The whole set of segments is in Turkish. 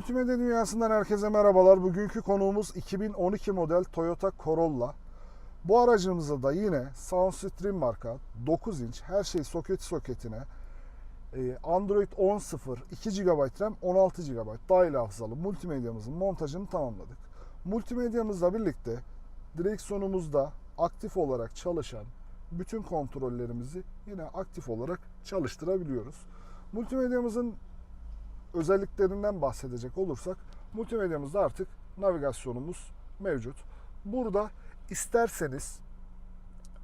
Multimedya dünyasından herkese merhabalar. Bugünkü konuğumuz 2012 model Toyota Corolla. Bu aracımızda da yine Soundstream marka 9 inç her şey soket soketine e, Android 10.0 2 GB RAM 16 GB dahil hafızalı multimedyamızın montajını tamamladık. Multimedyamızla birlikte direksiyonumuzda aktif olarak çalışan bütün kontrollerimizi yine aktif olarak çalıştırabiliyoruz. Multimedyamızın özelliklerinden bahsedecek olursak multimedyamızda artık navigasyonumuz mevcut. Burada isterseniz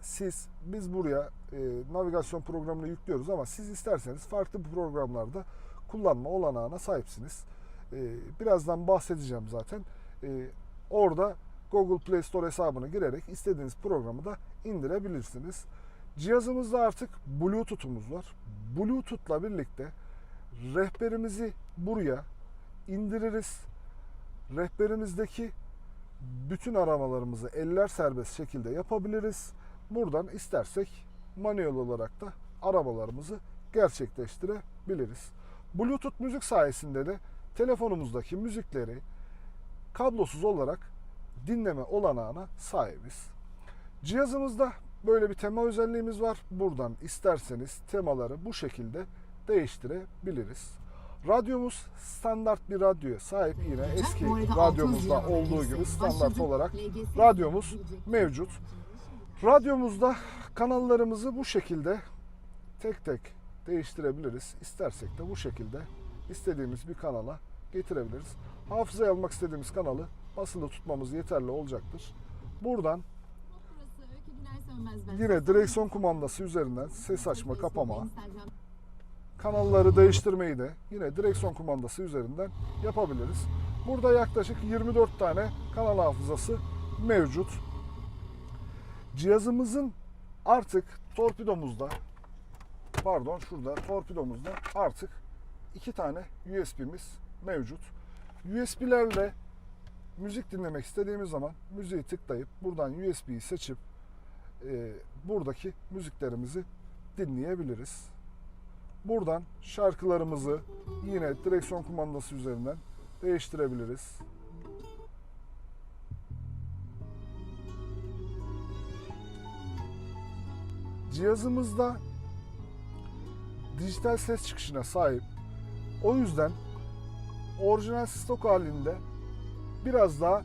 siz biz buraya e, navigasyon programını yüklüyoruz ama siz isterseniz farklı programlarda kullanma olanağına sahipsiniz. E, birazdan bahsedeceğim zaten. E, orada Google Play Store hesabını girerek istediğiniz programı da indirebilirsiniz. Cihazımızda artık Bluetooth'umuz var. Bluetooth'la birlikte rehberimizi buraya indiririz. Rehberimizdeki bütün aramalarımızı eller serbest şekilde yapabiliriz. Buradan istersek manuel olarak da aramalarımızı gerçekleştirebiliriz. Bluetooth müzik sayesinde de telefonumuzdaki müzikleri kablosuz olarak dinleme olanağına sahibiz. Cihazımızda böyle bir tema özelliğimiz var. Buradan isterseniz temaları bu şekilde değiştirebiliriz. Radyomuz standart bir radyoya sahip yine eski radyomuzda olduğu gibi standart olarak radyomuz mevcut. Radyomuzda kanallarımızı bu şekilde tek tek değiştirebiliriz. İstersek de bu şekilde istediğimiz bir kanala getirebiliriz. Hafızaya almak istediğimiz kanalı basılı tutmamız yeterli olacaktır. Buradan yine direksiyon kumandası üzerinden ses açma, kapama. Kanalları değiştirmeyi de yine direksiyon kumandası üzerinden yapabiliriz. Burada yaklaşık 24 tane kanal hafızası mevcut. Cihazımızın artık torpidomuzda pardon şurada torpidomuzda artık iki tane USB'miz mevcut. USB'lerle müzik dinlemek istediğimiz zaman müziği tıklayıp buradan USB'yi seçip e, buradaki müziklerimizi dinleyebiliriz. Buradan şarkılarımızı yine direksiyon kumandası üzerinden değiştirebiliriz. Cihazımızda dijital ses çıkışına sahip. O yüzden orijinal stok halinde biraz daha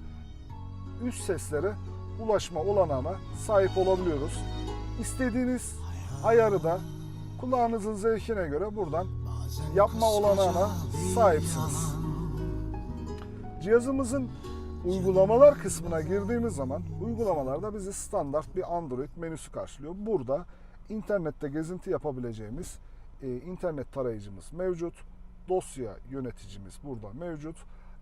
üst seslere ulaşma olanağına sahip olabiliyoruz. İstediğiniz ayarı da kulağınızın zevkine göre buradan yapma olanağına sahipsiniz. Cihazımızın uygulamalar kısmına girdiğimiz zaman uygulamalarda bizi standart bir Android menüsü karşılıyor. Burada internette gezinti yapabileceğimiz e, internet tarayıcımız mevcut. Dosya yöneticimiz burada mevcut.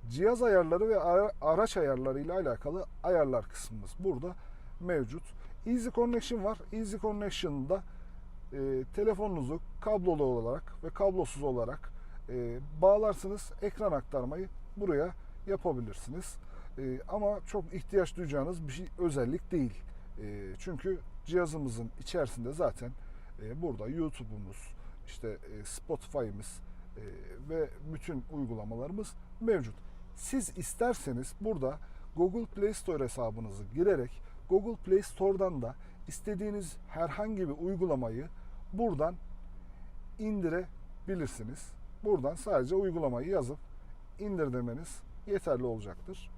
Cihaz ayarları ve ara- araç ayarları ile alakalı ayarlar kısmımız burada mevcut. Easy Connection var. Easy Connection'da e, telefonunuzu kablolu olarak ve kablosuz olarak e, bağlarsınız. Ekran aktarmayı buraya yapabilirsiniz. E, ama çok ihtiyaç duyacağınız bir şey özellik değil. E, çünkü cihazımızın içerisinde zaten e, burada YouTube'umuz, işte e, Spotify'ımız e, ve bütün uygulamalarımız mevcut. Siz isterseniz burada Google Play Store hesabınızı girerek Google Play Store'dan da istediğiniz herhangi bir uygulamayı buradan indirebilirsiniz. Buradan sadece uygulamayı yazıp indir demeniz yeterli olacaktır.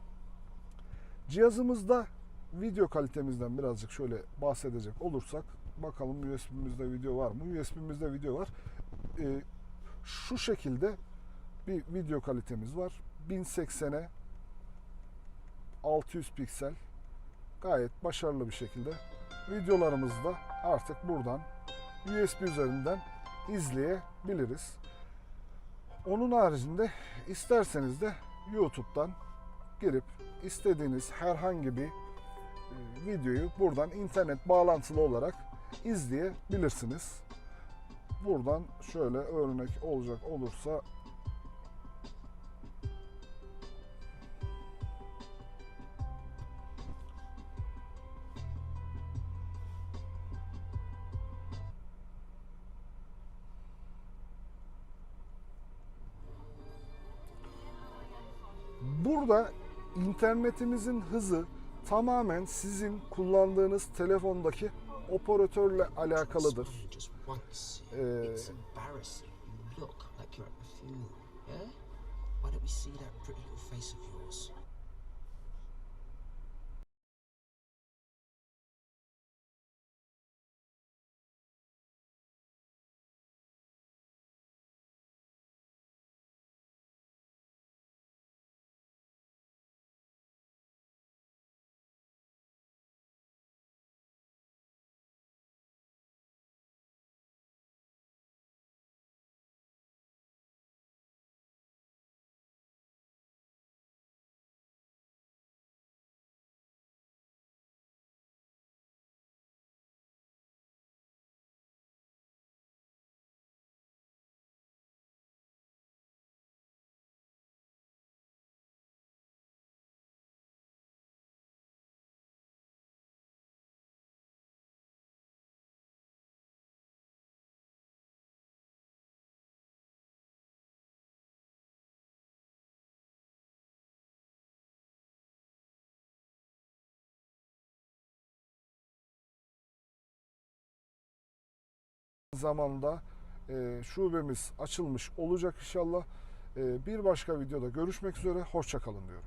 Cihazımızda video kalitemizden birazcık şöyle bahsedecek olursak bakalım USB'mizde video var mı? USB'mizde video var. Ee, şu şekilde bir video kalitemiz var. 1080'e 600 piksel gayet başarılı bir şekilde videolarımızı da artık buradan USB üzerinden izleyebiliriz. Onun haricinde isterseniz de YouTube'dan girip istediğiniz herhangi bir e, videoyu buradan internet bağlantılı olarak izleyebilirsiniz. Buradan şöyle örnek olacak olursa Burada internetimizin hızı tamamen sizin kullandığınız telefondaki operatörle alakalıdır. Ee? Why don't we see that pretty little face of yours? Zamanda e, şubemiz açılmış olacak inşallah. E, bir başka videoda görüşmek üzere. Hoşçakalın diyorum.